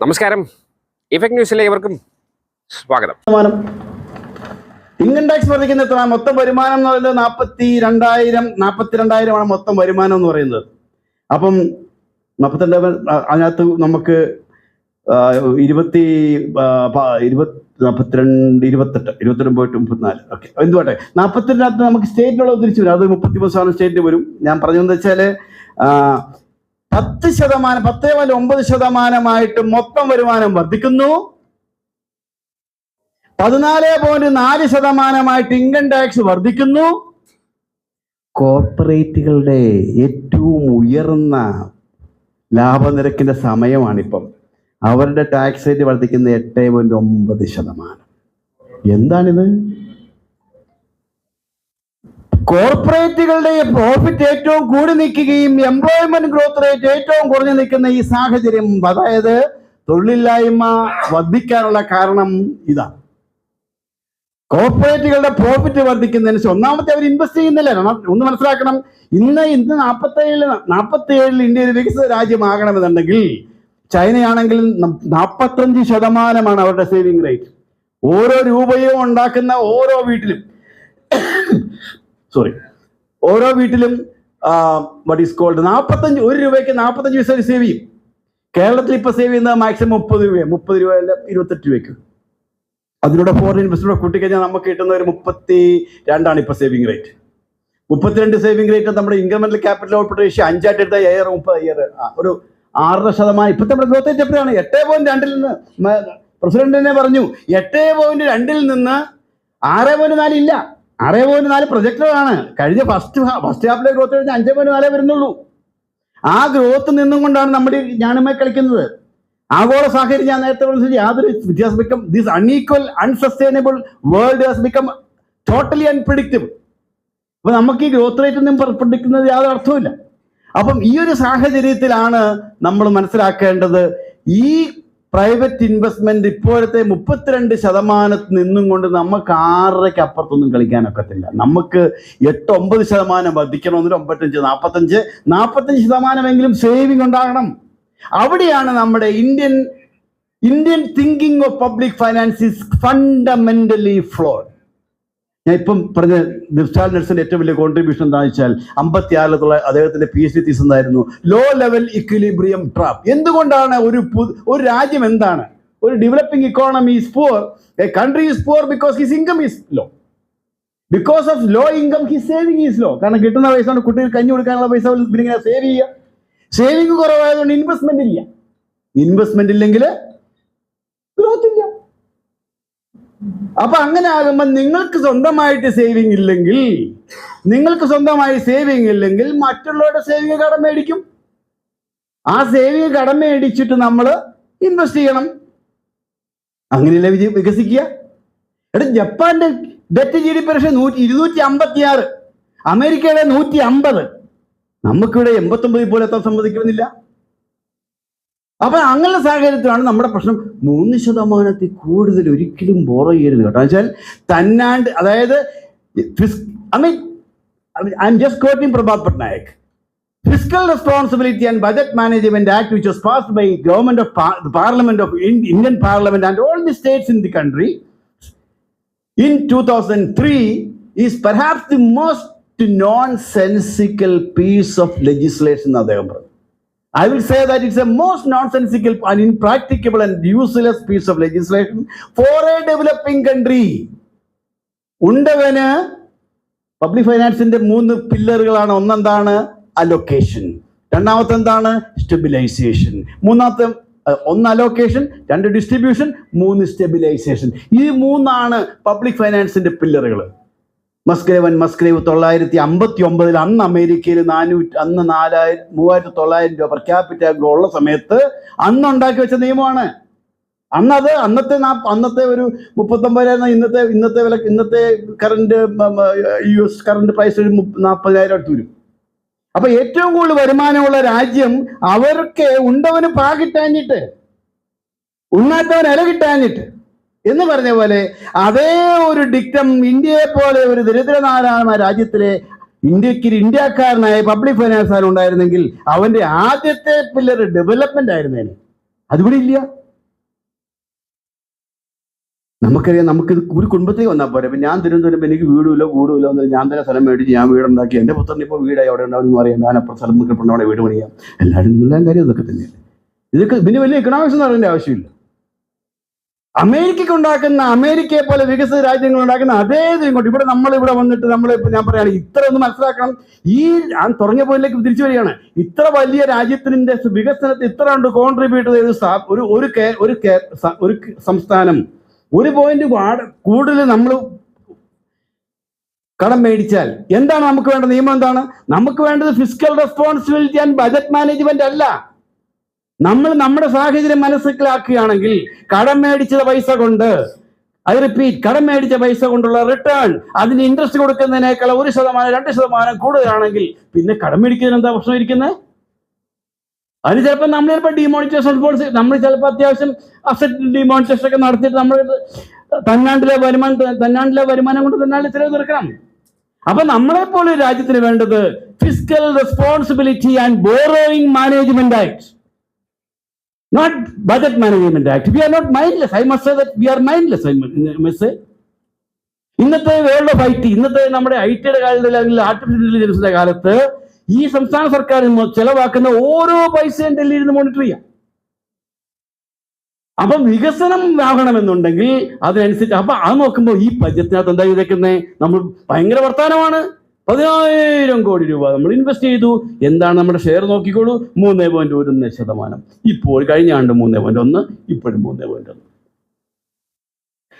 നമസ്കാരം. ഇഫക്ട് ന്യൂസിലെ ഇവർക്കും സ്വാഗതം. ഇൻകം ടാക്സ് വർദ്ധിക്കുന്ന എത്ര മൊത്തം വരുമാനം എന്ന് പറയുന്നത് നാൽപ്പത്തി രണ്ടായിരം നാൽപ്പത്തി രണ്ടായിരമാണ് മൊത്തം വരുമാനം എന്ന് പറയുന്നത്. അപ്പം നാൽപ്പത്തിരണ്ട് അതിനകത്ത് നമുക്ക് ഇരുപത്തി ഇരുപത്തി നാൽപ്പത്തിരണ്ട് ഇരുപത്തെട്ട് ഇരുപത്തിരണ്ട് പോയിട്ട് മുപ്പത്തിനാല്. ഓക്കെ. എന്തുവാട്ടെ നാൽപ്പത്തിരണ്ടിനകത്ത് നമുക്ക് സ്റ്റേറ്റിലുള്ള തിരിച്ചു വരും. അത് മുപ്പത്തി മൂന്ന് ശതമാനം സ്റ്റേറ്റിൽ വരും. ഞാൻ പറഞ്ഞതെന്ന് വെച്ചാൽ പത്ത് ശതമാനം പത്തേ പോയിന്റ് ഒമ്പത് ശതമാനമായിട്ട് മൊത്തം വരുമാനം വർദ്ധിക്കുന്നു. പതിനാല് പോയിന്റ് നാല് ശതമാനമായിട്ട് ഇൻകം ടാക്സ് വർദ്ധിക്കുന്നു. കോർപ്പറേറ്റുകളുടെ ഏറ്റവും ഉയർന്ന ലാഭനിരക്കിന്റെ സമയമാണിപ്പം. അവരുടെ ടാക്സ് റേറ്റ് വർദ്ധിക്കുന്നത് എട്ട് പോയിന്റ് ഒമ്പത് ശതമാനം. എന്താണിത്? കോർപ്പറേറ്റുകളുടെ പ്രോഫിറ്റ് ഏറ്റവും കൂടി നിൽക്കുകയും എംപ്ലോയ്മെന്റ് ഗ്രോത്ത് റേറ്റ് ഏറ്റവും കുറഞ്ഞു നിൽക്കുന്ന ഈ സാഹചര്യം അതായത് തൊഴിലില്ലായ്മ വർദ്ധിക്കാനുള്ള കാരണം ഇതാണ് കോർപ്പറേറ്റുകളുടെ പ്രോഫിറ്റ് വർദ്ധിക്കുന്നതിന് ഒന്നാമത്തെ അവർ ഇൻവെസ്റ്റ് ചെയ്യുന്നില്ല. ഒന്ന് മനസ്സിലാക്കണം. ഇന്ന് ഇന്ന് നാൽപ്പത്തേഴിൽ നാൽപ്പത്തേഴിൽ ഇന്ത്യ ഒരു വികസിത രാജ്യമാകണമെന്നുണ്ടെങ്കിൽ ചൈനയാണെങ്കിൽ നാൽപ്പത്തഞ്ച് ശതമാനമാണ് അവരുടെ സേവിങ് റേറ്റ് ഓരോ രൂപയും ഉണ്ടാക്കുന്ന ഓരോ വീട്ടിലും സോറി ഓരോ വീട്ടിലും വട്ട് ഈസ് കോൾഡ് നാൽപ്പത്തഞ്ച് ഒരു രൂപയ്ക്ക് നാൽപ്പത്തഞ്ച് പൈസ സേവ് ചെയ്യും. കേരളത്തിൽ ഇപ്പൊ സേവ് ചെയ്യുന്നത് മാക്സിമം മുപ്പത് രൂപയാണ് മുപ്പത് രൂപ അല്ല ഇരുപത്തെട്ട് രൂപയ്ക്ക്. അതിലൂടെ ഫോറിൻ ഇൻവെസ്റ്റ്മെന്റ് കൂട്ടിക്കഴിഞ്ഞാൽ നമുക്ക് കിട്ടുന്ന ഒരു മുപ്പത്തി രണ്ടാണ് ഇപ്പൊ സേവിങ് റേറ്റ് മുപ്പത്തിരണ്ട് സേവിങ് റേറ്റ് നമ്മുടെ ഇൻക്രിമെന്റൽ ക്യാപിറ്റൽ ഔട്ട്പുട്ട് റേഷ്യോ അഞ്ചായിട്ട് എടുത്ത ഏഴര മുപ്പത് ഇയർ ഒരു ആറര ശതമാനം. ഇപ്പോഴത്തെ നമ്മുടെ ഗ്രോത്ത് റേറ്റ് എപ്പോഴാണ് എട്ട് പോയിന്റ് രണ്ടിൽ നിന്ന് പ്രസിഡന്റ് തന്നെ പറഞ്ഞു എട്ട് പോയിന്റ് രണ്ടിൽ നിന്ന് ആറ് പോയിന്റ് നാലില്ല ആറ് പോയിന്റ് നാല് പ്രൊജക്ടറാണ്. കഴിഞ്ഞ ഫസ്റ്റ് ഫസ്റ്റ് ഹാഫിലെ ഗ്രോത്ത് കഴിഞ്ഞ അഞ്ച് പോയിന്റ് നാലേ വരുന്നുള്ളൂ. ആ ഗ്രോത്ത് നിന്നും കൊണ്ടാണ് നമ്മുടെ ഞാനുമായി കളിക്കുന്നത്. ആഗോള സാഹചര്യം ഞാൻ നേരത്തെ പറഞ്ഞ യാതൊരു Vidya's become this unequal unsustainable world has become totally unpredictable അപ്പൊ നമുക്ക് ഈ ഗ്രോത്ത് റേറ്റ് ഒന്നും പ്രഡിക്കുന്നത് യാതൊരു അർത്ഥവുമില്ല. അപ്പം ഈ ഒരു സാഹചര്യത്തിലാണ് നമ്മൾ മനസ്സിലാക്കേണ്ടത് ഈ പ്രൈവറ്റ് ഇൻവെസ്റ്റ്മെന്റ് ഇപ്പോഴത്തെ മുപ്പത്തിരണ്ട് ശതമാനത്തിൽ നിന്നും കൊണ്ട് നമുക്ക് ആറരയ്ക്ക് അപ്പുറത്തൊന്നും കളിക്കാനൊക്കത്തില്ല. നമുക്ക് എട്ട് ഒമ്പത് ശതമാനം വർദ്ധിക്കണമെന്നില്ല ഒമ്പത്തഞ്ച് നാൽപ്പത്തഞ്ച് നാൽപ്പത്തഞ്ച് ശതമാനമെങ്കിലും സേവിങ് ഉണ്ടാകണം. അവിടെയാണ് നമ്മുടെ Indian Indian thinking of public finance is fundamentally flawed ഞാൻ ഇപ്പം പറഞ്ഞ ദിർഷാൽ നെൽസന്റെ ഏറ്റവും വലിയ കോൺട്രിബ്യൂഷൻ എന്താണെന്ന് വെച്ചാൽ അമ്പത്തി ആറിലുള്ള അദ്ദേഹത്തിന്റെ പി എച്ച് ഡി എന്തായിരുന്നു? ലോ ലെവൽ ഇക്വിലിബ്രിയം ട്രാപ്പ് എന്തുകൊണ്ടാണ് ഒരു ഒരു രാജ്യം എന്താണ്? ഒരു developing economy is poor a country is poor because his income is low because of low income his saving is low കാരണം കിട്ടുന്ന പൈസ കൊണ്ട് കുട്ടികൾ കഞ്ഞി കൊടുക്കാനുള്ള പൈസ ഇങ്ങനെ സേവ് ചെയ്യുക. സേവിങ് കുറവായതുകൊണ്ട് ഇൻവെസ്റ്റ്മെന്റ് ഇല്ല. ഇൻവെസ്റ്റ്മെന്റ് ഇല്ലെങ്കിൽ ഗ്രോത്ത് ഇല്ല അപ്പൊ അങ്ങനെ ആകുമ്പോൾ നിങ്ങൾക്ക് സ്വന്തമായിട്ട് സേവിങ് ഇല്ലെങ്കിൽ നിങ്ങൾക്ക് സ്വന്തമായി സേവിങ് ഇല്ലെങ്കിൽ മറ്റുള്ളവരുടെ സേവിങ് കടം മേടിക്കും. ആ സേവിങ് കടം മേടിച്ചിട്ട് നമ്മൾ ഇൻവെസ്റ്റ് ചെയ്യണം. അങ്ങനെയല്ലേ വിജയ വികസിക്കുക? എടാ ജപ്പാന്റെ ഡെറ്റ് ജി ഡി പി നൂറ്റി ഇരുന്നൂറ്റി അമ്പത്തി ആറ് അമേരിക്കയുടെ നൂറ്റി അമ്പത് നമുക്കിവിടെ എൺപത്തി ഒമ്പതിൽ പോലെ എത്താൻ സമ്മതിക്കുന്നില്ല. അപ്പൊ അങ്ങനെ സാഹചര്യത്തിലാണ് നമ്മുടെ പ്രശ്നം മൂന്ന് ശതമാനത്തിൽ കൂടുതൽ ഒരിക്കലും ബോറോ ചെയ്യരുത് കേട്ടോ. വെച്ചാൽ തന്നാണ്ട് അതായത് Prabhat Patnaik fiscal responsibility and budget management act which was passed by government of parliament of Indian parliament and all the states in the country in two thousand in 2003 is perhaps the most nonsensical piece of legislation അദ്ദേഹം പറഞ്ഞു. I will say that it's a most nonsensical and impracticable and useless piece of legislation for a developing country. ഉണ്ടവന് public ഫൈനാൻസിന്റെ മൂന്ന് പില്ലറുകളാണ്. ഒന്നെന്താണ്? Allocation രണ്ടാമത്തെ എന്താണ് stabilisation മൂന്നാമത്തെ ഒന്ന് അലോക്കേഷൻ രണ്ട് ഡിസ്ട്രിബ്യൂഷൻ മൂന്ന് സ്റ്റെബിലൈസേഷൻ ഈ മൂന്നാണ് പബ്ലിക് ഫൈനാൻസിന്റെ പില്ലറുകൾ മസ്ഗ്രേവൻ മസ്ഗ്രേവ് തൊള്ളായിരത്തി അമ്പത്തി ഒമ്പതിൽ അന്ന് അമേരിക്കയിൽ നാനൂറ്റി അന്ന് നാലായിരം മൂവായിരത്തി തൊള്ളായിരം രൂപ per capita ഉള്ള സമയത്ത് അന്ന് ഉണ്ടാക്കി വെച്ച നിയമമാണ്. അന്നത് അന്നത്തെ അന്നത്തെ ഒരു മുപ്പത്തൊമ്പതിനായിരം ഇന്നത്തെ ഇന്നത്തെ വില ഇന്നത്തെ current U S current price ഒരു നാൽപ്പതിനായിരം അടുത്ത് വരും. അപ്പൊ ഏറ്റവും കൂടുതൽ വരുമാനമുള്ള രാജ്യം അവർക്ക് ഉണ്ടവന് പാ കിട്ടാഞ്ഞിട്ട് ഉണ്ണാത്തവൻ ഇല കിട്ടാഞ്ഞിട്ട് എന്ന് പറഞ്ഞ പോലെ അതേ ഒരു ഡിക്റ്റം ഇന്ത്യയെ പോലെ ഒരു ദരിദ്രനാരായ രാജ്യത്തിലെ ഇന്ത്യയ്ക്ക് ഇന്ത്യക്കാരനായ പബ്ലിക് ഫൈനാൻസ് ഉണ്ടായിരുന്നെങ്കിൽ അവന്റെ ആദ്യത്തെ പില്ലർ ഡെവലപ്മെന്റ് ആയിരുന്നേനെ. അതിവിടെ ഇല്ല. നമുക്കറിയാം നമുക്ക് ഒരു കുടുംബത്തേക്ക് വന്നാൽ പോരെ. ഞാൻ തിരുവനന്തപുരം എനിക്ക് വീടുമില്ല കൂടുമില്ല എന്ന് ഞാൻ തന്നെ സ്ഥലം മേടിച്ച് ഞാൻ വീടുണ്ടാക്കി. എന്റെ പുത്രൻ ഇപ്പോൾ വീടായി അവിടെ ഉണ്ടാവും അറിയാം ഞാൻ അപ്പുറം സ്ഥലം നിൽക്കപ്പെടുന്ന അവിടെ വീട് പണിയാം. എല്ലാവരും എല്ലാം കാര്യം ഇതൊക്കെ തന്നെയാണ് ഇതൊക്കെ പിന്നെ വലിയ ഇക്കണോമിക്സ് എന്ന് പറയേണ്ട ആവശ്യമില്ല. അമേരിക്കക്ക് ഉണ്ടാക്കുന്ന അമേരിക്കയെ പോലെ വികസിത രാജ്യങ്ങൾ ഉണ്ടാക്കുന്ന അതേ ഇത് ഇങ്ങോട്ട്. ഇവിടെ നമ്മൾ ഇവിടെ വന്നിട്ട് നമ്മൾ ഞാൻ പറയുകയാണ് ഇത്ര ഒന്ന് മനസ്സിലാക്കണം. ഈ ഞാൻ തുടങ്ങിയ പോയിലേക്ക് തിരിച്ചു വരികയാണ്. ഇത്ര വലിയ രാജ്യത്തിന്റെ വികസനത്തിൽ ഇത്ര ഉണ്ട് കോൺട്രിബ്യൂട്ട് ചെയ്ത് ഒരു ഒരു ഒരു ഒരു സംസ്ഥാനം. ഒരു പോയിന്റ് കൂടുതൽ നമ്മൾ കടം മേടിച്ചാൽ എന്താണ് നമുക്ക് വേണ്ട നിയമം എന്താണ്? നമുക്ക് വേണ്ടത് physical responsibility and budget management അല്ല. നമ്മൾ നമ്മുടെ സാഹചര്യം മനസ്സിലാക്കുകയാണെങ്കിൽ കടം മേടിച്ച പൈസ കൊണ്ട് അത് റിപ്പീറ്റ് കടം മേടിച്ച പൈസ കൊണ്ടുള്ള റിട്ടേൺ അതിന് ഇൻട്രസ്റ്റ് കൊടുക്കുന്നതിനേക്കാൾ ഒരു ശതമാനം രണ്ട് ശതമാനം കൂടുതലാണെങ്കിൽ പിന്നെ കടം മേടിക്കുന്നതിന് എന്താ പ്രശ്നം ഇരിക്കുന്നത് അതിന് ചിലപ്പോൾ നമ്മൾ ചിലപ്പോൾ ഡിമോണിറ്റേഷൻ പോളിസി നമ്മൾ ചിലപ്പോൾ അത്യാവശ്യം അസറ്റ് ഡിമോണിറ്റേഷൻ ഒക്കെ നടത്തിയിട്ട് നമ്മൾ തന്നാണ്ടിലെ വരുമാനം തന്നാണ്ടിലെ വരുമാനം കൊണ്ട് തന്നാണ്ട് ചിലവ് തീർക്കണം. അപ്പൊ നമ്മളെ പോലെ രാജ്യത്തിന് വേണ്ടത് physical responsibility and borrowing management act not budget management act. We are not mindless. I must say that we are mindless. I must say. ഇന്നത്തെ വേൾഡ് ഓഫ് ഐ ടി ഇന്നത്തെ നമ്മുടെ ഐ ടിയുടെ കാലത്ത് അല്ലെങ്കിൽ ആർട്ടിഫിഷ്യൽ ഇന്റലിജൻസിന്റെ കാലത്ത് ഈ സംസ്ഥാന സർക്കാർ ചെലവാക്കുന്ന ഓരോ പൈസയും ഡൽഹിയിൽ നിന്ന് മോണിറ്റർ ചെയ്യാം. അപ്പൊ വികസനം ആകണമെന്നുണ്ടെങ്കിൽ അതിനനുസരിച്ച് അപ്പൊ അത് നോക്കുമ്പോൾ ഈ ബജറ്റിനകത്ത് എന്താ ചെയ്തേക്കുന്നത് നമ്മൾ ഭയങ്കര വർത്തമാനമാണ് പതിനായിരം കോടി രൂപ നമ്മൾ ഇൻവെസ്റ്റ് ചെയ്തു. എന്താണ് നമ്മുടെ ഷെയർ നോക്കിക്കോളൂ. മൂന്നേ പോയിന്റ് ഒന്ന് ശതമാനം. ഇപ്പോൾ കഴിഞ്ഞ ആണ്ട് മൂന്നേ പോയിന്റ് ഒന്ന് ഇപ്പോഴും മൂന്നേ പോയിന്റ് ഒന്ന്.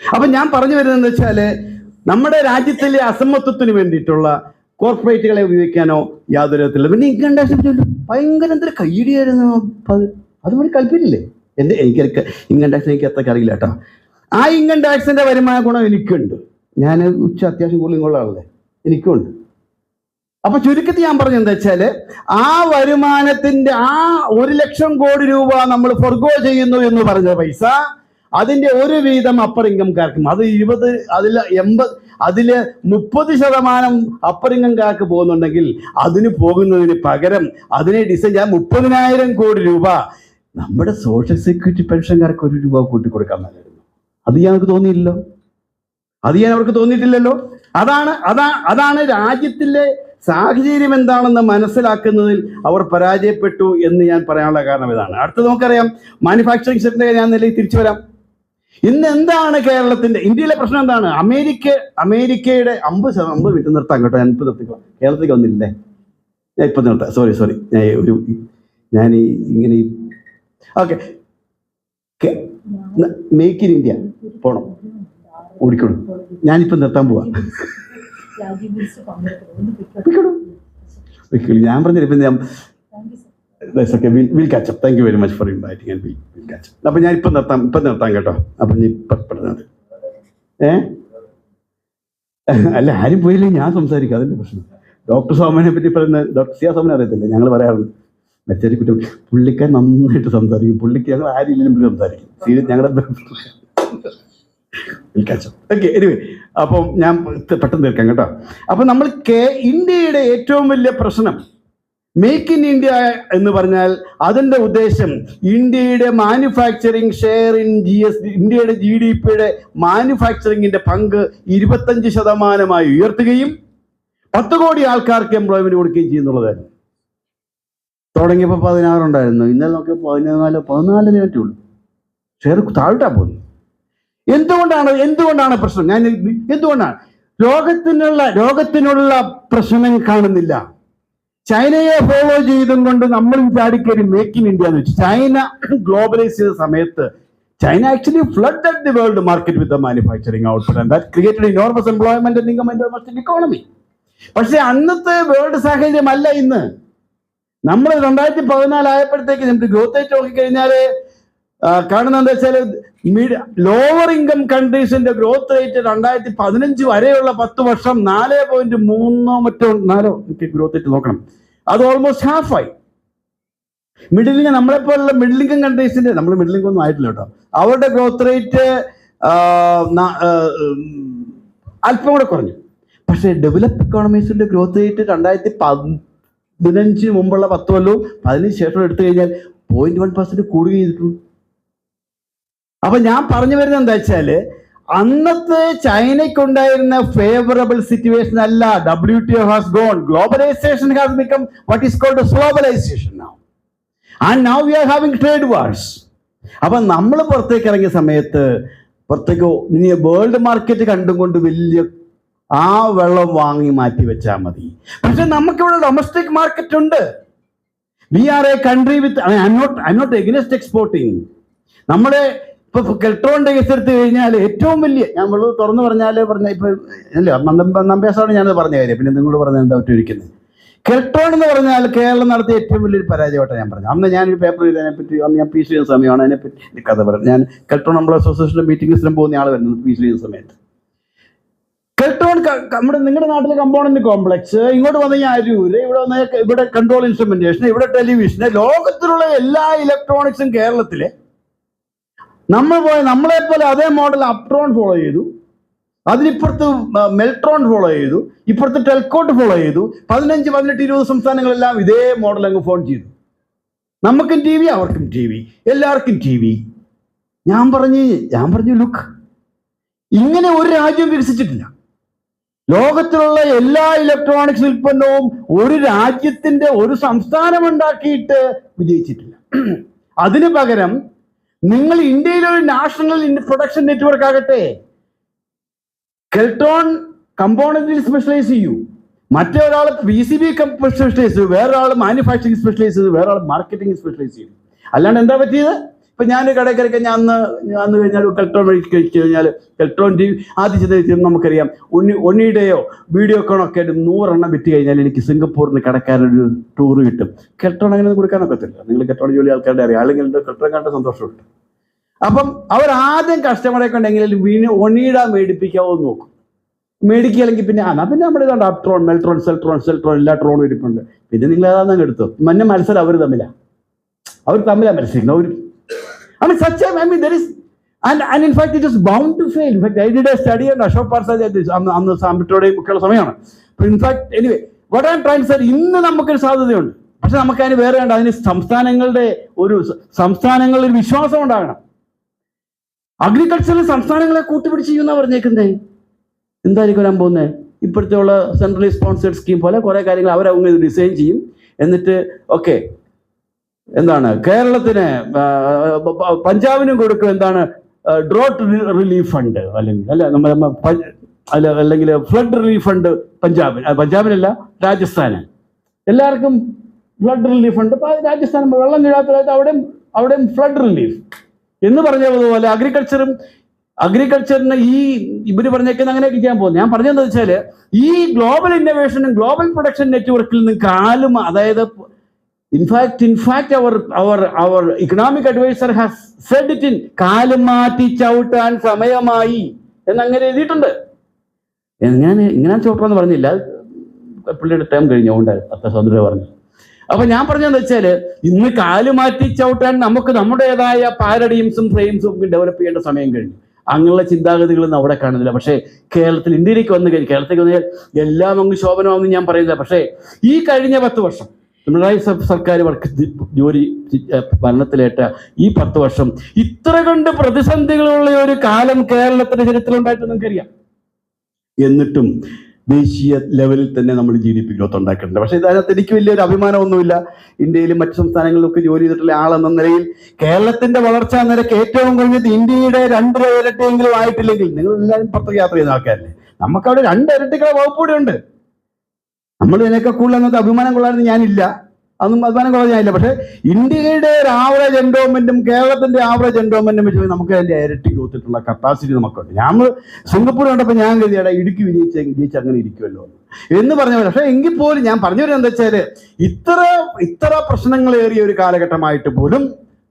അപ്പൊ ഞാൻ പറഞ്ഞു വരുന്നതെന്ന് വെച്ചാൽ നമ്മുടെ രാജ്യത്തിലെ അസമത്വത്തിന് വേണ്ടിയിട്ടുള്ള കോർപ്പറേറ്റുകളെ ഉപയോഗിക്കാനോ യാതൊരു വിധത്തില്ല പിന്നെ എനിക്ക് ടാക്സ് ഭയങ്കര എന്തൊരു കയ്യടിയായിരുന്നു അത് അതുപോലെ കൽപ്പില്ലേ എന്റെ എനിക്ക് ഇൻകം ടാക്സ് എനിക്ക് അത്രയ്ക്ക് അറിയില്ല കേട്ടോ. ആ ഇൻകം ടാക്സിന്റെ വരുമാന ഗുണം എനിക്കുണ്ട്. ഞാൻ ഉച്ച അത്യാവശ്യം കൂടുതൽ ഉള്ള ആളല്ലേ എനിക്കുണ്ട്. അപ്പൊ ചുരുക്കത്തിൽ ഞാൻ പറഞ്ഞത് എന്താ വെച്ചാൽ ആ വരുമാനത്തിന്റെ ആ ഒരു ലക്ഷം കോടി രൂപ നമ്മൾ ഫൊർഗോ ചെയ്യുന്നു എന്ന് പറഞ്ഞ പൈസ അതിന്റെ ഒരു വീതം അപ്പർ ഇൻകംകാർക്കും അത് ഇരുപത് അതിൽ എൺപത് അതിൽ മുപ്പത് ശതമാനം അപ്പർ ഇൻകംകാർക്ക് പോകുന്നുണ്ടെങ്കിൽ അതിന് പോകുന്നതിന് പകരം അതിനെ ഡിസൈൻ ചെയ്യാൻ മുപ്പതിനായിരം കോടി രൂപ. നമ്മുടെ സോഷ്യൽ സെക്യൂരിറ്റി പെൻഷൻകാർക്ക് ഒരു രൂപ കൂട്ടി കൊടുക്കാൻ മേലായിരുന്നു. അത് ഞങ്ങൾക്ക് തോന്നിയില്ലല്ലോ. അത് ഞാൻ അവർക്ക് തോന്നിയിട്ടില്ലല്ലോ. അതാണ് അതാ അതാണ് രാജ്യത്തിലെ സാഹചര്യം എന്താണെന്ന് മനസ്സിലാക്കുന്നതിൽ അവർ പരാജയപ്പെട്ടു എന്ന് ഞാൻ പറയാനുള്ള കാരണം ഇതാണ്. അടുത്തത് നമുക്കറിയാം മാനുഫാക്ചറിങ് സെക്ടറിന്റെ ഞാൻ നിലയിൽ തിരിച്ചു വരാം. ഇന്ന് എന്താണ് കേരളത്തിന്റെ ഇന്ത്യയിലെ പ്രശ്നം എന്താണ്? അമേരിക്ക അമേരിക്കയുടെ അമ്പത് ശതമാനം അമ്പത് മിനിറ്റ് നിർത്താം കേട്ടോ. ഞാൻ ഇപ്പൊ നിർത്തിക്കോ കേരളത്തിലേക്ക് വന്നില്ലേ? ഞാൻ ഇപ്പൊ നിർത്താം. സോറി സോറി ഞാൻ ഒരു ഞാൻ ഈ ഇങ്ങനെ ഓക്കെ മേക്ക് ഇൻ ഇന്ത്യ പോണം. ഓടിക്കോളൂ. ഞാനിപ്പോ നിർത്താൻ പോവാ. ഞാൻ പറഞ്ഞില്ല ഇപ്പൊ ഞാൻ will catch up thank you very much for inviting and will will catch up അപ്പൊ ഞാൻ ഇപ്പം നിർത്താം ഇപ്പം നിർത്താം കേട്ടോ. അപ്പം ഞാൻ ഇപ്പം പറഞ്ഞത് ഏ? അല്ല ആരും പോയില്ലേ? ഞാൻ സംസാരിക്കും അതിന്റെ പ്രശ്നം. ഡോക്ടർ സോമനെ പറ്റി പറയുന്ന ഡോക്ടർ സിയാ സോമനെ അറിയത്തില്ല? ഞങ്ങൾ പറയാറുണ്ട് മറ്റൊരു കുറ്റം. പുള്ളിക്കാർ നന്നായിട്ട് സംസാരിക്കും. പുള്ളിക്ക് ഞങ്ങൾ ആരില്ലെങ്കിലും പുള്ളി സംസാരിക്കും. സീരിയസ് ഞങ്ങളുടെ ഓക്കെ എനിവേ അപ്പം ഞാൻ പെട്ടെന്ന് തീർക്കാം കേട്ടോ. അപ്പൊ നമ്മൾ കേ ഇന്ത്യയുടെ ഏറ്റവും വലിയ പ്രശ്നം മേക്ക് ഇൻ ഇന്ത്യ എന്ന് പറഞ്ഞാൽ അതിന്റെ ഉദ്ദേശം ഇന്ത്യയുടെ manufacturing share in G S ഇന്ത്യയുടെ ജി ഡി പിയുടെ മാനുഫാക്ചറിങ്ങിന്റെ പങ്ക് ഇരുപത്തഞ്ച് ശതമാനമായി ഉയർത്തുകയും പത്ത് കോടി ആൾക്കാർക്ക് എംപ്ലോയ്മെന്റ് കൊടുക്കുകയും ചെയ്യുന്നുള്ളതായിരുന്നു. തുടങ്ങിയപ്പോൾ പതിനാറുണ്ടായിരുന്നു. ഇന്നലെ നോക്കിയപ്പോൾ പതിനാല് പതിനാലിന് പറ്റുള്ളൂ. ഷെയർ താഴ്ത്താൻ പോകുന്നു. എന്തുകൊണ്ടാണ് എന്തുകൊണ്ടാണ് പ്രശ്നം? ഞാൻ എന്തുകൊണ്ടാണ്? രോഗത്തിനുള്ള രോഗത്തിനുള്ള പ്രശ്നം കാണുന്നില്ല. ചൈനയെ ഫോളോ ചെയ്തും കൊണ്ട് നമ്മൾ വിചാരിക്കരുത് മേക്ക് ഇൻ ഇന്ത്യ എന്ന് വെച്ചു. ചൈന ഗ്ലോബലൈസ് ചെയ്ത സമയത്ത് China actually flooded the world market with that created enormous employment and income and economy പക്ഷെ അന്നത്തെ വേൾഡ് സാഹചര്യം അല്ല ഇന്ന്. നമ്മൾ രണ്ടായിരത്തി പതിനാലായപ്പോഴത്തേക്ക് നമുക്ക് ഗ്രോത്ത് റേറ്റ് നോക്കിക്കഴിഞ്ഞാൽ കാണുന്നത് എന്താ വെച്ചാൽ മിഡ് ലോവർ ഇൻകം കൺട്രീസിന്റെ ഗ്രോത്ത് റേറ്റ് രണ്ടായിരത്തി പതിനഞ്ച് വരെയുള്ള പത്ത് വർഷം നാല് പോയിന്റ് മൂന്നോ മറ്റോ നാലോ ഗ്രോത്ത് റേറ്റ് നോക്കണം. അത് ഓൾമോസ്റ്റ് ഹാഫായി മിഡിൽ ഇൻകം നമ്മളെ പോലുള്ള മിഡിൽ ഇൻകം കൺട്രീസിന്റെ നമ്മൾ മിഡിൽ ഇൻകം ഒന്നും ആയിട്ടില്ല കേട്ടോ. അവരുടെ ഗ്രോത്ത് റേറ്റ് അല്പം കൂടെ കുറഞ്ഞു. പക്ഷേ ഡെവലപ്പ് ഇക്കോണമീസിന്റെ ഗ്രോത്ത് റേറ്റ് രണ്ടായിരത്തി പതിനഞ്ച് മുമ്പുള്ള പത്ത് കൊല്ലവും പതിനഞ്ച് ശേഷം എടുത്തു കഴിഞ്ഞാൽ പോയിന്റ് വൺ പെർസെന്റ് കൂടുകയും ചെയ്തിട്ടുള്ളൂ അപ്പൊ ഞാൻ പറഞ്ഞു വരുന്നത് എന്താ വെച്ചാൽ അന്നത്തെ ചൈനയ്ക്കുണ്ടായിരുന്ന ഫേവറബിൾ സിറ്റുവേഷൻ അല്ല. W T has gone globalisation has become what is called globalisation now and now we are having trade wars അപ്പൊ നമ്മൾ പുറത്തേക്ക് ഇറങ്ങിയ സമയത്ത് പുറത്തേക്ക് ഇനി വേൾഡ് മാർക്കറ്റ് കണ്ടും കൊണ്ട് വലിയ ആ വെള്ളം വാങ്ങി മാറ്റി വെച്ചാൽ മതി. പക്ഷെ നമുക്കിവിടെ ഡൊമസ്റ്റിക് മാർക്കറ്റ് ഉണ്ട്. We are a country with I not I not against exporting നമ്മുടെ ഇപ്പൊ കെൽട്രോണിന്റെ കേസ് എടുത്തു കഴിഞ്ഞാൽ ഏറ്റവും വലിയ നമ്മൾ തുറന്നു പറഞ്ഞാൽ പറഞ്ഞ ഇപ്പൊ അല്ല നമ്പേസാണ് ഞാനത് പറഞ്ഞ കാര്യം. പിന്നെ നിങ്ങൾ പറഞ്ഞ എന്താ ഒറ്റിരിക്കുന്നത് കെൽട്രോൺ എന്ന് പറഞ്ഞാൽ കേരളം നടത്തിയ ഏറ്റവും വലിയൊരു പരാജയമായിട്ടാണ് ഞാൻ പറഞ്ഞു അന്ന് ഞാനൊരു പേപ്പർ ചെയ്തതിനെ പറ്റി അന്ന് ഞാൻ പി സി ചെയ്യുന്ന സമയമാണ് അതിനെപ്പറ്റി എനിക്ക് കഥ പറഞ്ഞു ഞാൻ കെൽട്രോൺ നമ്മളെ അസോസിയേഷന്റെ മീറ്റിംഗ്സിലും പോകുന്ന ആൾ വരുന്നത് പി സി ചെയ്യുന്ന സമയത്ത്. കെൽട്രോൺ നമ്മുടെ നിങ്ങളുടെ നാട്ടിലെ കമ്പോണന്റ് കോംപ്ലക്സ് ഇങ്ങോട്ട് വന്നു കഴിഞ്ഞാൽ അരൂര് ഇവിടെ വന്ന ഇവിടെ കൺട്രോൾ ഇൻസ്ട്രുമെന്റേഷൻ ഇവിടെ ടെലിവിഷൻ ലോകത്തിലുള്ള എല്ലാ ഇലക്ട്രോണിക്സും കേരളത്തിലെ നമ്മൾ പോയ നമ്മളെ പോലെ അതേ മോഡൽ അപ്ട്രോൺ ഫോളോ ചെയ്തു. അതിനിപ്പുറത്ത് മെൽട്രോൺ ഫോളോ ചെയ്തു. ഇപ്പുറത്ത് ടെൽക്കോട്ട് ഫോളോ ചെയ്തു. പതിനഞ്ച് പതിനെട്ട് ഇരുപത് സംസ്ഥാനങ്ങളെല്ലാം ഇതേ മോഡൽ അങ്ങ് ഫോൺ ചെയ്തു. നമുക്കും ടി വി അവർക്കും ടി വി എല്ലാവർക്കും ടി വി ഞാൻ പറഞ്ഞ് ഞാൻ പറഞ്ഞു ലുക്ക് ഇങ്ങനെ ഒരു രാജ്യം വികസിച്ചിട്ടില്ല. ലോകത്തിലുള്ള എല്ലാ ഇലക്ട്രോണിക്സ് ഉൽപ്പന്നവും ഒരു രാജ്യത്തിന്റെ ഒരു സംസ്ഥാനം ഉണ്ടാക്കിയിട്ട് വിജയിച്ചിട്ടില്ല. അതിനു പകരം നിങ്ങൾ ഇന്ത്യയിലെ ഒരു നാഷണൽ പ്രൊഡക്ഷൻ നെറ്റ്വർക്ക് ആകട്ടെ. കെൽട്രോൺ കമ്പോണന്റിൽ സ്പെഷ്യലൈസ് ചെയ്യൂ. മറ്റേ ഒരാൾ പി സി ബി സ്പെഷ്യലൈസ് ചെയ്തു വേറൊരാൾ മാനുഫാക്ചറിങ് സ്പെഷ്യലൈസ് ചെയ്തു വേറൊരാൾ മാർക്കറ്റിംഗ് സ്പെഷ്യലൈസ് ചെയ്തു അല്ലാണ്ട് എന്താ പറ്റിയത്? ഇപ്പൊ ഞാൻ കടക്കരക്ക് ഞാൻ അന്ന് അന്ന് കഴിഞ്ഞാൽ ഇലക്ട്രോൺ വഴി കഴിച്ചു കഴിഞ്ഞാൽ ഇലക്ട്രോൺ ടി വി ആദ്യ ചെന്ന് നമുക്കറിയാം. ഉണ്ണി ഉണ്ണിയുടെയോ വീഡിയോ ഒക്കെ ആയിട്ട് നൂറെണ്ണം വിറ്റ് കഴിഞ്ഞാൽ എനിക്ക് സിംഗപ്പൂരിന് കടക്കാരൊരു ടൂർ കിട്ടും. കെട്ടോൺ അങ്ങനെ കൊടുക്കാനൊക്കത്തില്ല നിങ്ങൾ കെട്ടോൺ ജോലി ആൾക്കാരുടെ അറിയാം. അല്ലെങ്കിൽ കെട്ടോൺ കണ്ട സന്തോഷമുണ്ട്. അപ്പം അവർ ആദ്യം കസ്റ്റമറെ കൊണ്ടെങ്കിലും വീണ് ഒണീട മേടിപ്പിക്കാവോ നോക്കും. മേടിക്കുകയാണെങ്കിൽ പിന്നെ ആ പിന്നെ നമ്മുടെ ഇതുണ്ട് അപ്ട്രോൺ മെൽട്രോൺ സെൽട്രോൺ സെൽട്രോൺ എല്ലാ ട്രോണും ഇരിപ്പുണ്ട്. പിന്നെ നിങ്ങൾ ഏതാണെന്ന് എടുത്തു. മഞ്ഞ മത്സരം അവർ തമ്മിലാണ് അവർ തമ്മിലാണ് മത്സരിക്കുന്നത്. അവർ I mean, such a, I mean, there is, and, and in fact, it is bound to fail. In fact, I did a study on Ashok Parsaj at this, അന്ന് സാമ്പിട്ടോടെയും ഒക്കെയുള്ള സമയമാണ്. In fact anyway what am trying sir ഇന്ന് നമുക്കൊരു സാധ്യതയുണ്ട്. പക്ഷെ നമുക്ക് അതിന് വേറെ വേണ്ട അതിന് സംസ്ഥാനങ്ങളുടെ ഒരു സംസ്ഥാനങ്ങളിൽ ഒരു വിശ്വാസം ഉണ്ടാകണം. അഗ്രികൾച്ചറിൽ സംസ്ഥാനങ്ങളെ കൂട്ടുപിടിച്ച് ചെയ്യുന്ന പറഞ്ഞേക്കുന്നേ? എന്തായിരിക്കും വരാൻ പോകുന്നത് ഇപ്പോഴത്തെ ഉള്ള സെൻട്രലി സ്പോൺസേഡ് സ്കീം പോലെ കുറെ കാര്യങ്ങൾ അവരവங்க ഡിസൈൻ ചെയ്യും. എന്നിട്ട് ഓക്കെ എന്താണ്? കേരളത്തിന് പഞ്ചാബിനും കൊടുക്കും എന്താണ്? ഡ്രോട്ട് റിലീഫ് ഫണ്ട് അല്ലെങ്കിൽ അല്ല? നമ്മൾ അല്ല അല്ലെങ്കിൽ ഫ്ലഡ് റിലീഫ് ഫണ്ട് പഞ്ചാബിൽ പഞ്ചാബിനല്ല രാജസ്ഥാന്. എല്ലാവർക്കും ഫ്ലഡ് റിലീഫ് ഫണ്ട് രാജസ്ഥാൻ വെള്ളം വീഴാത്ത അവിടെയും അവിടെയും ഫ്ലഡ് റിലീഫ് എന്ന് പറഞ്ഞതുപോലെ അഗ്രികൾച്ചറും അഗ്രികൾച്ചറിന് ഈ ഇവർ പറഞ്ഞേക്കുന്ന അങ്ങനെയൊക്കെ ചെയ്യാൻ പോകുന്നത് ഞാൻ പറഞ്ഞതെന്ന് വെച്ചാൽ ഈ ഗ്ലോബൽ ഇന്നോവേഷനും ഗ്ലോബൽ പ്രൊഡക്ഷൻ നെറ്റ്വർക്കിൽ നിന്ന് കാലും അതായത് in fact in our our, our, economic adviser has said it in കാലും മാറ്റി ചവിട്ടാൻ സമയമായി എന്നങ്ങനെ എഴുതിയിട്ടുണ്ട്. ഞാൻ ഇങ്ങനെ ചവിട്ടണമെന്ന് പറഞ്ഞില്ല. പുള്ളിയുടെ ടൈം കഴിഞ്ഞുകൊണ്ട് അത്ര സ്വതന്ത്ര പറഞ്ഞു. അപ്പൊ ഞാൻ പറഞ്ഞതെന്ന് വെച്ചാൽ ഇന്ന് കാൽ മാറ്റി ചവിട്ടാൻ നമുക്ക് നമ്മുടേതായ പാരഡീംസും ഫ്രെയിംസും ഡെവലപ്പ് ചെയ്യേണ്ട സമയം കഴിഞ്ഞു. അങ്ങനെയുള്ള ചിന്താഗതികളൊന്നും അവിടെ കാണുന്നില്ല. പക്ഷേ കേരളത്തിൽ ഇന്ത്യയിലേക്ക് വന്നു കഴിഞ്ഞു കേരളത്തിലേക്ക് വന്നു എല്ലാം അങ്ങ് ശോഭനമാണെന്ന് ഞാൻ പറയുന്നില്ല. പക്ഷേ ഈ കഴിഞ്ഞ പത്ത് വർഷം പിണറായി സർക്കാർ വർക്ക് ജോലി ഭരണത്തിലേറ്റ ഈ പത്ത് വർഷം ഇത്ര കണ്ട് പ്രതിസന്ധികളുള്ള ഒരു കാലം കേരളത്തിന്റെ ചരിത്രത്തിലുണ്ടായിട്ട് നിങ്ങൾക്കറിയാം. എന്നിട്ടും ദേശീയ ലെവലിൽ തന്നെ നമ്മൾ ജി ഡി പി ഗ്രോത്ത് ഉണ്ടാക്കിയിട്ടുണ്ട്. പക്ഷേ ഇതിനകത്ത് എനിക്ക് വലിയൊരു അഭിമാനമൊന്നുമില്ല. ഇന്ത്യയിലും മറ്റു സംസ്ഥാനങ്ങളിലൊക്കെ ജോലി ചെയ്തിട്ടുള്ള ആളെന്ന നിലയിൽ കേരളത്തിന്റെ വളർച്ചാ നിരക്ക് ഏറ്റവും കുറഞ്ഞത് ഇന്ത്യയുടെ രണ്ട് ഇരട്ടിയെങ്കിലും ആയിട്ടില്ലെങ്കിൽ നിങ്ങൾ എല്ലാവരും പുറത്തേക്ക് യാത്ര ചെയ്യുന്ന ആൾക്കാരല്ലേ? നമുക്കവിടെ രണ്ട് ഇരട്ടികളെ വകുപ്പ് കൂടെ ഉണ്ട് നമ്മൾ ഇതിനൊക്കെ കൂടുതൽ അന്നത്തെ അഭിമാനം കൊള്ളാതെ ഞാനില്ല. അതൊന്നും അഭിമാനം കൊള്ളാൻ ഞാനില്ല. പക്ഷേ ഇന്ത്യയുടെ ഒരു ആവറേജ് എൻഡോമെന്റും കേരളത്തിന്റെ ആവറേജ് എൻഡോമെന്റും വെച്ച് നമുക്ക് അതിന്റെ ഇരട്ടി ഗ്രോത്തിട്ടുള്ള കപ്പാസിറ്റി നമുക്കുണ്ട്. ഞാൻ സിംഗപ്പൂർ കണ്ടപ്പോൾ ഞാൻ കരുതിയടാ ഇടുക്കി വിജയിച്ച വിജയിച്ച് അങ്ങനെ ഇരിക്കുമല്ലോ എന്ന്. പറഞ്ഞ പക്ഷേ എങ്കിൽ പോലും ഞാൻ പറഞ്ഞു വരുന്നത് എന്താ വെച്ചാൽ ഇത്ര ഇത്ര പ്രശ്നങ്ങളേറിയ ഒരു കാലഘട്ടമായിട്ട് പോലും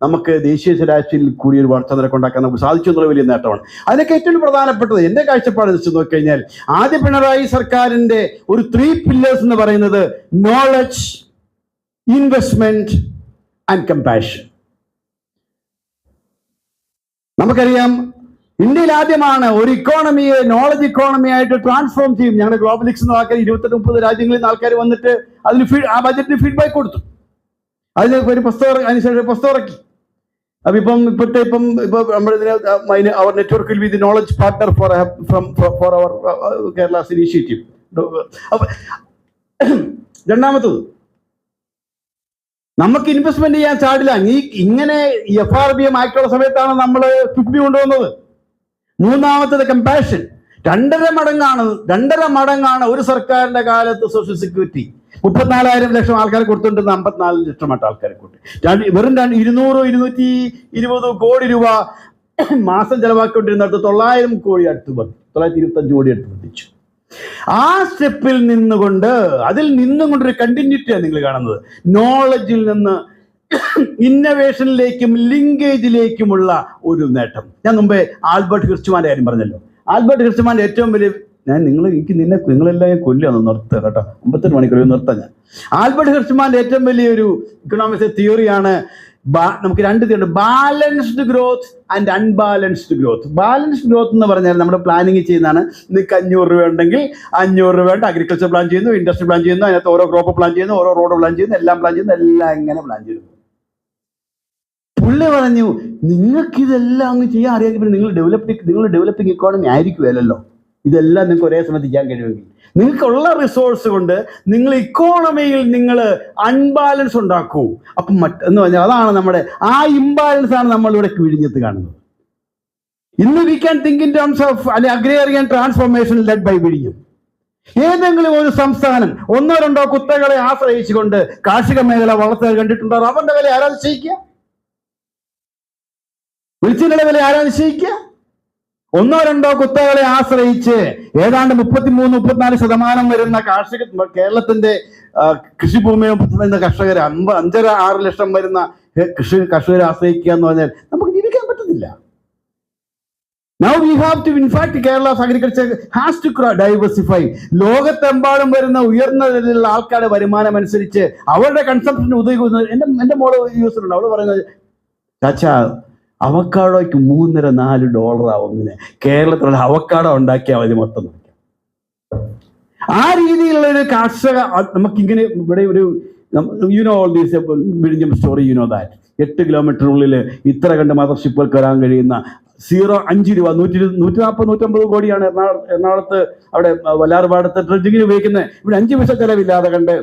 നമുക്ക് ദേശീയ ശരാശരിയിൽ കൂടി ഒരു വളർച്ച നിരക്ക് ഉണ്ടാക്കാൻ നമുക്ക് സാധിച്ചു എന്നുള്ള വലിയ നേട്ടമാണ്. അതിനൊക്കെ ഏറ്റവും പ്രധാനപ്പെട്ടത് എന്റെ കാഴ്ചപ്പാട് വെച്ച് നോക്കിക്കഴിഞ്ഞാൽ ആദ്യ പിണറായി സർക്കാരിന്റെ ഒരു ത്രീ പില്ലേഴ്സ് എന്ന് പറയുന്നത് നോളജ് ഇൻവെസ്റ്റ്മെന്റ് ആൻഡ് കമ്പാഷൻ നമുക്കറിയാം ഇന്ത്യയിൽ ആദ്യമാണ് ഒരു ഇക്കോണമിയെ നോളജ് ഇക്കോണമി ആയിട്ട് ട്രാൻസ്ഫോം ചെയ്യും. ഞങ്ങളുടെ ഗ്ലോബലിക്സ് എന്ന ആൾക്കാർ ഇരുപത്തെട്ട് മുപ്പത് രാജ്യങ്ങളിൽ നിന്ന് ആൾക്കാർ വന്നിട്ട് അതിന് ആ ബജറ്റിന് ഫീഡ്ബാക്ക് കൊടുത്തു. അതിന് ഒരു പുസ്തകം അതിനുശേഷം പുസ്തകം ഇറക്കി. അപ്പൊ ഇപ്പം ഇപ്പോഴത്തെ ഇപ്പം ഇപ്പൊ നമ്മുടെ our network will the knowledge partner for from for our Kerala's initiative രണ്ടാമത്തത് നമുക്ക് ഇൻവെസ്റ്റ്മെന്റ് ചെയ്യാൻ ചാടില്ല. നീ ഇങ്ങനെ എഫ് ആർ ബി എം ആക്ടുള്ള സമയത്താണ് നമ്മൾ കിഫ്ബി കൊണ്ടുവന്നത്. മൂന്നാമത്തത് കമ്പാഷൻ രണ്ടര മടങ്ങാണ് രണ്ടര മടങ്ങാണ് ഒരു സർക്കാരിന്റെ കാലത്ത് സോഷ്യൽ സെക്യൂരിറ്റി മുപ്പത്തിനാലായിരം ലക്ഷം ആൾക്കാർ കൊടുത്തിട്ടുണ്ട് അമ്പത്തിനാല് ലക്ഷമായിട്ട് ആൾക്കാരെ കൂട്ടി. രണ്ട് വെറും രണ്ട് ഇരുന്നൂറ് ഇരുന്നൂറ്റി ഇരുപത് കോടി രൂപ മാസം ചെലവാക്കിക്കൊണ്ടിരുന്നിടത്ത് തൊള്ളായിരം കോടി അടുത്ത് വന്നു തൊള്ളായിരത്തി ഇരുപത്തഞ്ച് കോടി അടുത്ത് വർദ്ധിച്ചു ആ സ്റ്റെപ്പിൽ നിന്നുകൊണ്ട് അതിൽ നിന്നും കൊണ്ടൊരു കണ്ടിന്യൂറ്റിയാണ് നിങ്ങൾ കാണുന്നത്. നോളജിൽ നിന്ന് ഇന്നവേഷനിലേക്കും ലിങ്കേജിലേക്കുമുള്ള ഒരു നേട്ടം. ഞാൻ മുമ്പേ ആൽബർട്ട് ക്രിസ്റ്റുമാന്റെ കാര്യം പറഞ്ഞല്ലോ. ആൽബർട്ട് ക്രിസ്റ്റുമാന്റെ ഏറ്റവും വലിയ ഞാൻ നിങ്ങൾ എനിക്ക് നിന്നെ നിങ്ങളെല്ലാം ഞാൻ കൊല്ലുകയാണ് നിർത്തുക കേട്ടോ. അമ്പത്തെട്ട് മണിക്കൂർ നിർത്താം ഞാൻ. ആൽബർട്ട് ഹെർഷ്മാന്റെ ഏറ്റവും വലിയൊരു ഇക്കണോമിക്സ് തിയറിയാണ് നമുക്ക് രണ്ട് theory balanced growth and unbalanced growth balanced growth എന്ന് പറഞ്ഞാൽ നമ്മുടെ പ്ലാനിങ് ചെയ്യുന്നതാണ്. നിങ്ങൾക്ക് അഞ്ഞൂറ് രൂപ ഉണ്ടെങ്കിൽ അഞ്ഞൂറ് രൂപ ഉണ്ട് അഗ്രികൾച്ചർ പ്ലാൻ ചെയ്യുന്നു ഇൻഡസ്ട്രി പ്ലാൻ ചെയ്യുന്നു അതിനകത്ത് ഓരോ ക്രോപ്പ് പ്ലാൻ ചെയ്യുന്നു ഓരോ റോഡ് പ്ലാൻ ചെയ്യുന്നു എല്ലാം പ്ലാൻ ചെയ്യുന്നു എല്ലാം എങ്ങനെ പ്ലാൻ ചെയ്യുന്നു പുള്ളി പറഞ്ഞു നിങ്ങൾക്ക് ഇതെല്ലാം അങ്ങ് ചെയ്യാൻ അറിയാമെങ്കിൽ നിങ്ങൾ ഡെവലപ്പിംഗ് നിങ്ങൾ ഡെവലപ്പിംഗ് ഇക്കോണമി ആയിരിക്കുമല്ലോ ഇതെല്ലാം നിങ്ങൾക്ക് ഒരേ സമയത്ത് ചെയ്യാൻ കഴിയുമെങ്കിൽ. നിങ്ങൾക്കുള്ള റിസോഴ്സ് കൊണ്ട് നിങ്ങൾ ഇക്കോണമിയിൽ നിങ്ങൾ അൺബാലൻസ് ഉണ്ടാക്കൂ. അപ്പം മറ്റ് എന്ന് പറഞ്ഞാൽ അതാണ് നമ്മുടെ ആ ഇംബാലൻസ് ആണ് നമ്മളിവിടെ വിഴിഞ്ഞത്ത് കാണുന്നത്. ഇന്ന് we can think in terms of അല്ലെ അഗ്രേറിയൻ ട്രാൻസ്ഫോർമേഷൻ ലെഡ് ബൈ വിഴിഞ്ഞം ഏതെങ്കിലും ഒരു സംസ്ഥാനം ഒന്നോ രണ്ടോ കുത്തകളെ ആശ്രയിച്ചുകൊണ്ട് കാർഷിക മേഖല വളർത്തുക കണ്ടിട്ടുണ്ടോ? അവന്റെ വില ആരാ നിശ്ചയിക്കുക? വില ആരാ നിശ്ചയിക്കുക? ഒന്നോ രണ്ടോ കുത്തകളെ ആശ്രയിച്ച് ഏതാണ്ട് മുപ്പത്തിമൂന്ന് മുപ്പത്തിനാല് ശതമാനം വരുന്ന കാർഷിക കേരളത്തിന്റെ കൃഷിഭൂമിയെ കൃഷിഭൂമി വരുന്ന കർഷകർ അമ്പ അഞ്ചര ആറ് ലക്ഷം വരുന്ന കൃഷി കർഷകരെ ആശ്രയിക്കുക എന്ന് പറഞ്ഞാൽ നമുക്ക് ജീവിക്കാൻ പറ്റുന്നില്ല. Now we have to in fact Kerala agriculture has to diversify ലോകത്തെമ്പാടും വരുന്ന ഉയർന്ന നിലയിലുള്ള ആൾക്കാരുടെ വരുമാനം അനുസരിച്ച് അവരുടെ കൺസംഷൻ ഉതകുന്ന എന്റെ എന്റെ മോൾ യൂസ് ഉണ്ട്. അവൾ പറയുന്നത് ചാച്ചാ അവക്കാടോയ്ക്ക് മൂന്നര നാല് ഡോളർ ആവുന്നതിന് കേരളത്തിലുള്ള അവക്കാടോ ഉണ്ടാക്കിയാൽ മതി മൊത്തം നോക്കാം ആ രീതിയിലുള്ള ഒരു കർഷക നമുക്കിങ്ങനെ ഇവിടെ ഒരു യുനോ ഓൾ ദീസ് വിഴിഞ്ഞം സ്റ്റോറി യുനോ ദാറ്റ് എട്ട് കിലോമീറ്ററിനുള്ളിൽ ഇത്ര കണ്ട് മദർഷിപ്പുകൾ വരാൻ കഴിയുന്ന സീറോ അഞ്ച് രൂപ. നൂറ്റി നൂറ്റി നാൽപ്പത് നൂറ്റമ്പത് കോടിയാണ് എറണാകുളം എറണാകുളത്ത് അവിടെ വല്ലാർപാടത്ത് ഡ്രഡ്ജിങ്ങിന് ഉപയോഗിക്കുന്നത്. ഇവിടെ അഞ്ച് പൈസ ചെലവില്ലാതെ കണ്ട്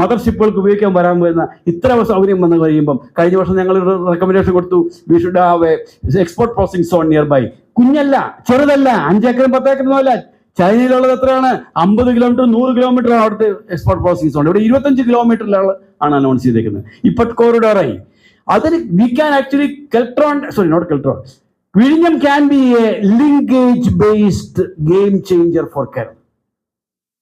മദർഷിപ്പുകൾക്ക് ഉപയോഗിക്കാൻ വരാൻ വരുന്ന ഇത്ര സൗകര്യം വന്നു കഴിയുമ്പം കഴിഞ്ഞ വർഷം ഞങ്ങൾ റെക്കമെൻഡേഷൻ കൊടുത്തു. We should have a export processing zone near by കുഞ്ഞല്ല ചെറുതല്ല അഞ്ചേക്കറും പത്തേക്കറും അല്ല. ചൈനയിലുള്ളത് എത്രയാണ്? അമ്പത് കിലോമീറ്റർ നൂറ് കിലോമീറ്റർ അവിടുത്തെ എക്സ്പോർട്ട് പ്രോസസിംഗ് സോൺ ഇവിടെ ഇരുപത്തഞ്ച് കിലോമീറ്ററിലാണ് ആണ് അനൗൺസ് ചെയ്തേക്കുന്നത്. ഇപ്പട്ട് കോറിഡോറായി അതിന് we can actually Keltron sorry not Keltron William can be a linkage based game changer for Kerala.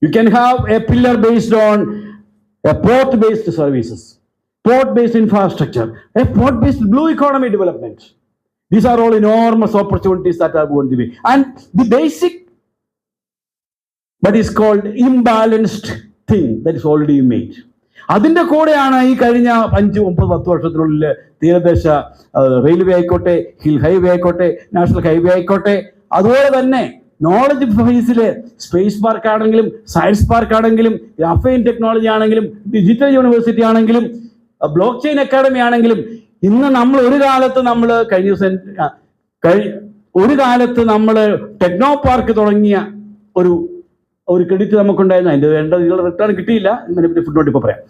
You can have a pillar based on a port based services, port based infrastructure, a port based blue economy development. These are all enormous opportunities that are going to be. And the basic, but it's called imbalanced thing that is already made. അതിന്റെ കൂടെയാണ് ഈ കഴിഞ്ഞ അഞ്ച് ഒമ്പത് പത്ത് വർഷത്തിനുള്ളിൽ തീരദേശ railway ആയിക്കോട്ടെ ഹിൽ ഹൈവേ ആയിക്കോട്ടെ നാഷണൽ ഹൈവേ ആയിക്കോട്ടെ അതുപോലെ തന്നെ നോളജ് ഫേസിൽ സ്പേസ് പാർക്ക് ആണെങ്കിലും സയൻസ് പാർക്ക് ആണെങ്കിലും അഫൈൻ ടെക്നോളജി ആണെങ്കിലും ഡിജിറ്റൽ യൂണിവേഴ്സിറ്റി ആണെങ്കിലും ബ്ലോക്ക് ചെയിൻ അക്കാഡമി ആണെങ്കിലും ഇന്ന് നമ്മൾ ഒരു കാലത്ത് നമ്മൾ കഴിഞ്ഞ ദിവസം ഒരു കാലത്ത് നമ്മൾ ടെക്നോ പാർക്ക് തുടങ്ങിയ ഒരു ഒരു ക്രെഡിറ്റ് നമുക്കുണ്ടായിരുന്നു. അതിന്റെ വേണ്ട നിങ്ങൾ റിട്ടേൺ കിട്ടിയില്ല. ഇതിനെ ഫുഡ് നോട്ട് ഇപ്പോൾ പറയാം.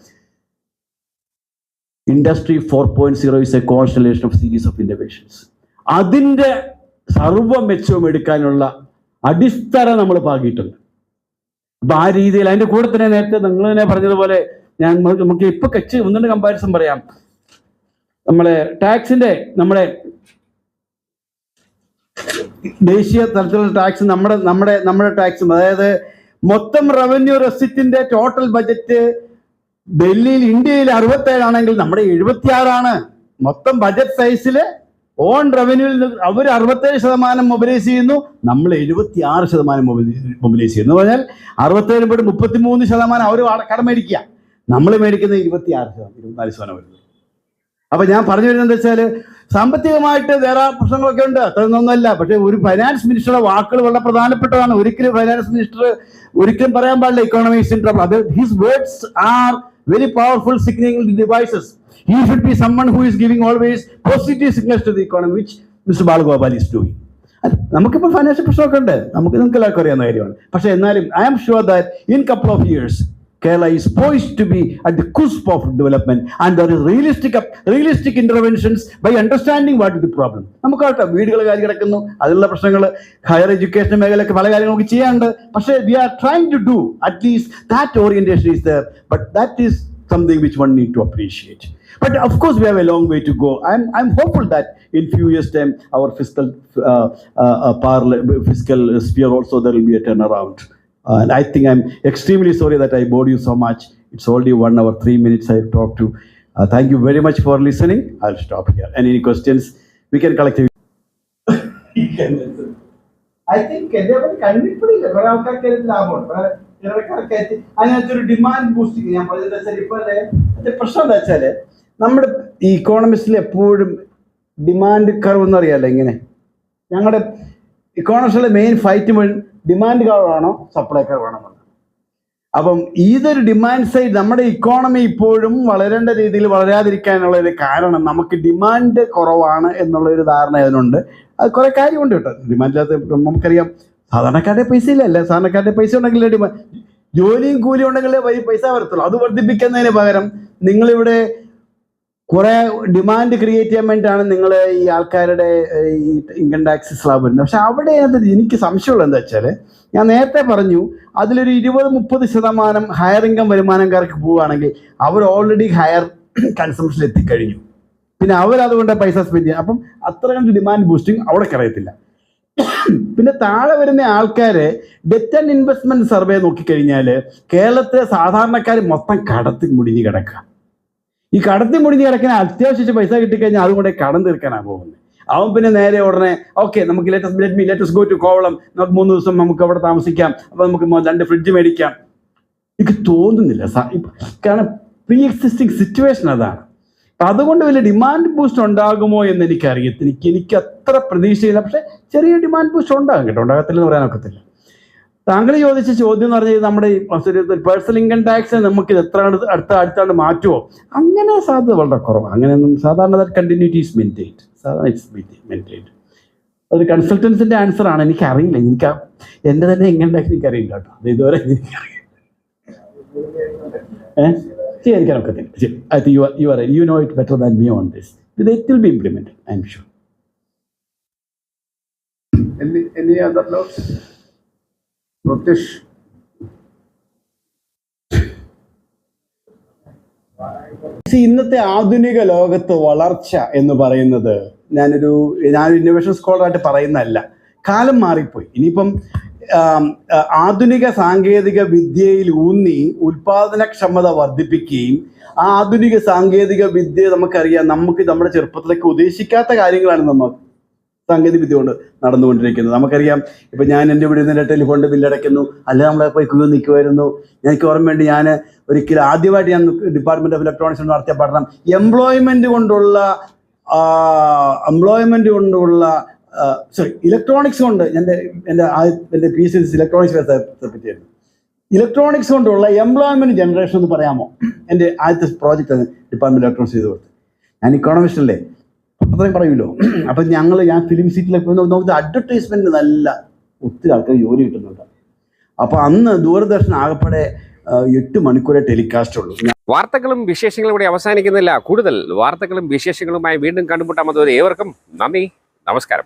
Industry four point zero is a constellation of series of innovations അതിന്റെ സർവ മെച്ചവും എടുക്കാനുള്ള അടിസ്ഥാനം നമ്മൾ പാകിയിട്ടുണ്ട്. അപ്പൊ ആ രീതിയിൽ അതിന്റെ കൂടെ തന്നെ നേരത്തെ നിങ്ങൾ തന്നെ പറഞ്ഞതുപോലെ ഞാൻ നമുക്ക് ഇപ്പോൾ ഇപ്പൊ കച്ച് ഒന്നിന്റെ കമ്പാരിസൺ പറയാം. നമ്മളെ ടാക്സിന്റെ നമ്മുടെ ദേശീയ തലത്തിലുള്ള ടാക്സ് നമ്മുടെ നമ്മുടെ നമ്മുടെ ടാക്സും അതായത് മൊത്തം റവന്യൂ റെസിറ്റിന്റെ ടോട്ടൽ ബജറ്റ് ഡൽഹിയിൽ ഇന്ത്യയിൽ അറുപത്തേഴാണെങ്കിൽ നമ്മുടെ എഴുപത്തിയാറാണ്. മൊത്തം ബജറ്റ് സൈസിൽ ഓൺ റവന്യൂവിൽ അവർ അറുപത്തേഴ് ശതമാനം മൊബിലൈസ് ചെയ്യുന്നു. നമ്മൾ എഴുപത്തി ആറ് ശതമാനം മൊബിലൈസ് ചെയ്യുന്നു. പറഞ്ഞാൽ അറുപത്തേഴ് പോയിട്ട് മുപ്പത്തിമൂന്ന് ശതമാനം അവർ കടം മേടിക്കുക. നമ്മൾ മേടിക്കുന്നത് ഇരുപത്തി ആറ് ശതമാനം ഇരുപത്തിനാല് ശതമാനം വരുന്നത്. അപ്പൊ ഞാൻ പറഞ്ഞു വരുന്നത് എന്താ വെച്ചാൽ സാമ്പത്തികമായിട്ട് വേറെ പ്രശ്നങ്ങളൊക്കെ ഉണ്ട്. അത്രയൊന്നൊന്നുമല്ല പക്ഷെ ഒരു ഫൈനാൻസ് മിനിസ്റ്ററുടെ വാക്കുകൾ വളരെ പ്രധാനപ്പെട്ടതാണ്. ഒരിക്കലും ഫൈനാൻസ് മിനിസ്റ്റർ ഒരിക്കലും പറയാൻ പാടില്ല. ഇക്കോണമിക്സ് ഇൻ ട്രബിൾ അത് his words are very powerful signal devices he should be someone who is giving always positive signals to the economy which mister Balagopal is doing നമുക്കിപ്പോൾ financial പ്രശ്നമൊക്കെ ഉണ്ട്. നമുക്ക് നിങ്ങൾക്ക് എല്ലാവർക്കും അറിയാവുന്ന കാര്യമാണ്. പക്ഷേ എന്നാലും I am sure that in couple of years Kerala is poised to be at the cusp of development and there is realistic realistic interventions by understanding what is the problem നമുക്കാട്ടെ വീടുകൾ കാര്യം കിടക്കുന്നു അതിലുള്ള പ്രശ്നങ്ങൾ ഹയർ എഡ്യൂക്കേഷൻ മേഖലയൊക്കെ പല കാര്യങ്ങൾ നമുക്ക് ചെയ്യാനുണ്ട് പക്ഷേ we are trying to do at least that orientation is there but that is something which one need to appreciate But of course, we have a long way to go. I'm, I'm hopeful that in few years' time, our fiscal uh, uh, uh, parla- fiscal sphere also there will be a turnaround. Uh, and I think I'm extremely sorry that I bored you so much. It's only one hour three minutes I've talked to. Uh, thank you very much for listening. I'll stop here. And any questions, we can collect. I think എല്ലാവരും കണ്ടിപ്പിടില്ല കുറെ ആൾക്കാർക്ക് അതിൽ ലാഭമുണ്ട് കുറെ ഇടക്കാർക്ക് അതിനകത്തൊരു demand boosting ഞാൻ പറഞ്ഞത് വെച്ചാൽ ഇപ്പൊ അല്ലേ അതിന്റെ പ്രശ്നം എന്താ വെച്ചാൽ നമ്മുടെ ഈ ഇക്കോണമിസ്റ്റിൽ എപ്പോഴും ഡിമാൻഡ് കർവ് എന്ന് അറിയാലോ ഇങ്ങനെ ഞങ്ങളുടെ ഇക്കോണമിക്സിലെ മെയിൻ ഫൈറ്റ് മുഴുവൻ ഡിമാൻഡ് കർവാണോ സപ്ലൈ കർവാണോ എന്നുള്ളത്. അപ്പം ഇതൊരു ഡിമാൻഡ് സൈഡ് നമ്മുടെ ഇക്കോണമി ഇപ്പോഴും വളരേണ്ട രീതിയിൽ വളരാതിരിക്കാനുള്ള ഒരു കാരണം നമുക്ക് ഡിമാൻഡ് കുറവാണ് എന്നുള്ള ഒരു ധാരണ അതിനുണ്ട് അത് കുറെ കാര്യമുണ്ട് കേട്ടോ. ഡിമാൻഡില്ലാത്ത നമുക്കറിയാം സാധാരണക്കാരുടെ പൈസ ഇല്ലല്ല സാധാരണക്കാരുടെ പൈസ ഉണ്ടെങ്കിലേ ഡിമാൻഡ് ജോലിയും കൂലിയും ഉണ്ടെങ്കിലേ വലിയ പൈസ വരത്തുള്ളൂ. അത് വർദ്ധിപ്പിക്കുന്നതിന് പകരം നിങ്ങളിവിടെ കുറെ ഡിമാൻഡ് ക്രിയേറ്റ് ചെയ്യാൻ വേണ്ടിയിട്ടാണ് നിങ്ങൾ ഈ ആൾക്കാരുടെ ഈ ഇൻകം ടാക്സ് സ്ലാബ് വരുന്നത്. പക്ഷെ അവിടെ എനിക്ക് സംശയമുള്ളത് എന്താ വെച്ചാൽ ഞാൻ നേരത്തെ പറഞ്ഞു അതിലൊരു ഇരുപത് മുപ്പത് ശതമാനം ഹയർ ഇൻകം വരുമാനക്കാർക്ക് പോവുകയാണെങ്കിൽ അവർ ഓൾറെഡി ഹയർ കൺസംഷനിൽ എത്തിക്കഴിഞ്ഞു. പിന്നെ അവരതുകൊണ്ട് പൈസ സ്പെൻഡ് ചെയ്യാം അപ്പം അത്ര കണ്ട് ഡിമാൻഡ് ബൂസ്റ്റിംഗ് അവിടെ കിടയത്തില്ല പിന്നെ താഴെ വരുന്ന ആൾക്കാര് ഡെറ്റ് ആൻഡ് ഇൻവെസ്റ്റ്മെന്റ് സർവേ നോക്കിക്കഴിഞ്ഞാൽ കേരളത്തിലെ സാധാരണക്കാർ മൊത്തം കടത്തിൽ മുടിഞ്ഞ് കിടക്കുക. ഈ കടത്തി മുടിഞ്ഞ് കിടക്കുന്ന അത്യാവശ്യം പൈസ കിട്ടിക്കഴിഞ്ഞാൽ അതുകൊണ്ട് കടം തീർക്കാനാണ് പോകുന്നത് അവൻ പിന്നെ നേരെ ഉടനെ ഓക്കെ നമുക്ക് latest let me latest go to Kovalam. നമുക്ക് മൂന്ന് ദിവസം നമുക്ക് അവിടെ താമസിക്കാം. അപ്പൊ നമുക്ക് രണ്ട് ഫ്രിഡ്ജ് മേടിക്കാം. എനിക്ക് തോന്നുന്നില്ല. കാരണം പ്രീ എക്സിസ്റ്റിംഗ് സിറ്റുവേഷൻ അതാണ് അതുകൊണ്ട് വലിയ ഡിമാൻഡ് ബൂസ്റ്റ് ഉണ്ടാകുമോ എന്ന് എനിക്ക് അറിയത്തില്ല എനിക്ക് എനിക്ക് അത്ര പ്രതീക്ഷയില്ല. പക്ഷെ ചെറിയ ഡിമാൻഡ് ബൂസ്റ്റ് ഉണ്ടാകും കേട്ടോ. ഉണ്ടാകത്തില്ലെന്ന് പറയാനൊക്കത്തില്ല. താങ്കൾ ചോദിച്ച ചോദ്യം എന്ന് പറഞ്ഞാൽ നമ്മുടെ പേഴ്സണൽ ഇൻകം ടാക്സ് നമുക്ക് എത്ര അടുത്ത് അടുത്ത അടുത്താണ്ട് മാറ്റുമോ? അങ്ങനെ സാധ്യത വളരെ കുറവാണ്. അങ്ങനെയൊന്നും സാധാരണ കണ്ടിന്യൂറ്റി ഈസ് മെയിന്റെയിൻഡ് സാധാരണ ഇറ്റ്സ് മെയിന്റെയിൻഡ് ഒരു കൺസൾട്ടൻസിന്റെ ആൻസർ ആണ്. എനിക്ക് എന്റെ തന്നെ ഇൻകം ടാക്സ് എനിക്ക് അറിയില്ല കേട്ടോ. അത് ഇതുവരെ എനിക്കറിയില്ല. I you you are you know it better than me on this it will be I'm sure Any, any other? See, ഇന്നത്തെ ആധുനിക ലോകത്ത് വളർച്ച എന്ന് പറയുന്നത് ഞാനൊരു ഞാനൊരു ഇന്നോവേഷൻ സ്കോളറായിട്ട് പറയുന്നതല്ല. കാലം മാറിപ്പോയി. ഇനിയിപ്പം ആധുനിക സാങ്കേതിക വിദ്യയിൽ ഊന്നി ഉൽപാദനക്ഷമത വർദ്ധിപ്പിക്കുകയും ആ ആധുനിക സാങ്കേതിക വിദ്യ നമുക്കറിയാം നമുക്ക് നമ്മുടെ ചെറുപ്പത്തിലേക്ക് ഉദ്ദേശിക്കാത്ത കാര്യങ്ങളാണ് നമ്മൾ സാങ്കേതിക വിദ്യ കൊണ്ട് നടന്നുകൊണ്ടിരിക്കുന്നത്. നമുക്കറിയാം ഇപ്പൊ ഞാൻ എന്റെ വീട് നിന്ന് ടെലിഫോണിന്റെ ബില്ലടയ്ക്കുന്നു അല്ല നമ്മളെ പോയി ക്യൂ നിൽക്കുമായിരുന്നു. എനിക്ക് ഓർമ്മ വേണ്ടി ഞാൻ ഒരിക്കലും ആദ്യമായിട്ട് ഞാൻ ഡിപ്പാർട്ട്മെന്റ് ഓഫ് ഇലക്ട്രോണിക്സ് നടത്തിയ പഠനം എംപ്ലോയ്മെന്റ് കൊണ്ടുള്ള എംപ്ലോയ്മെന്റ് കൊണ്ടുള്ള സോറി ഇലക്ട്രോണിക്സ് കൊണ്ട് എന്റെ എന്റെ എന്റെ പി സി ഇലക്ട്രോണിക്സ് പറ്റിയായിരുന്നു ഇലക്ട്രോണിക്സ് കൊണ്ടുള്ള എംപ്ലോയ്മെന്റ് ജനറേഷൻ എന്ന് പറയാമോ? എന്റെ ആദ്യത്തെ പ്രോജക്റ്റ് ഡിപ്പാർട്ട്മെന്റ് ഇലക്ട്രോണിക്സ് ചെയ്ത് കൊടുത്തു ഞാൻ ഇക്കോണമിസ്റ്റ് അല്ലേ? അത്രയും പറയുമല്ലോ അപ്പം ഞങ്ങൾ ഞാൻ ഫിലിം സീറ്റിലൊക്കെ നോക്കുന്നത് അഡ്വർടൈസ്മെന്റ് നല്ല ഒത്തിരി ആൾക്കാർ ജോലി കിട്ടുന്നുണ്ട്. അപ്പോൾ അന്ന് ദൂരദർശൻ ആകപ്പെടെ എട്ട് മണിക്കൂറേ ടെലികാസ്റ്റ് ഉള്ളൂ. വാർത്തകളും വിശേഷങ്ങളും കൂടി അവസാനിക്കുന്നില്ല. കൂടുതൽ വാർത്തകളും വിശേഷങ്ങളുമായി വീണ്ടും കണ്ടുമുട്ടാമത് ഏവർക്കും നന്ദി. നമസ്കാരം.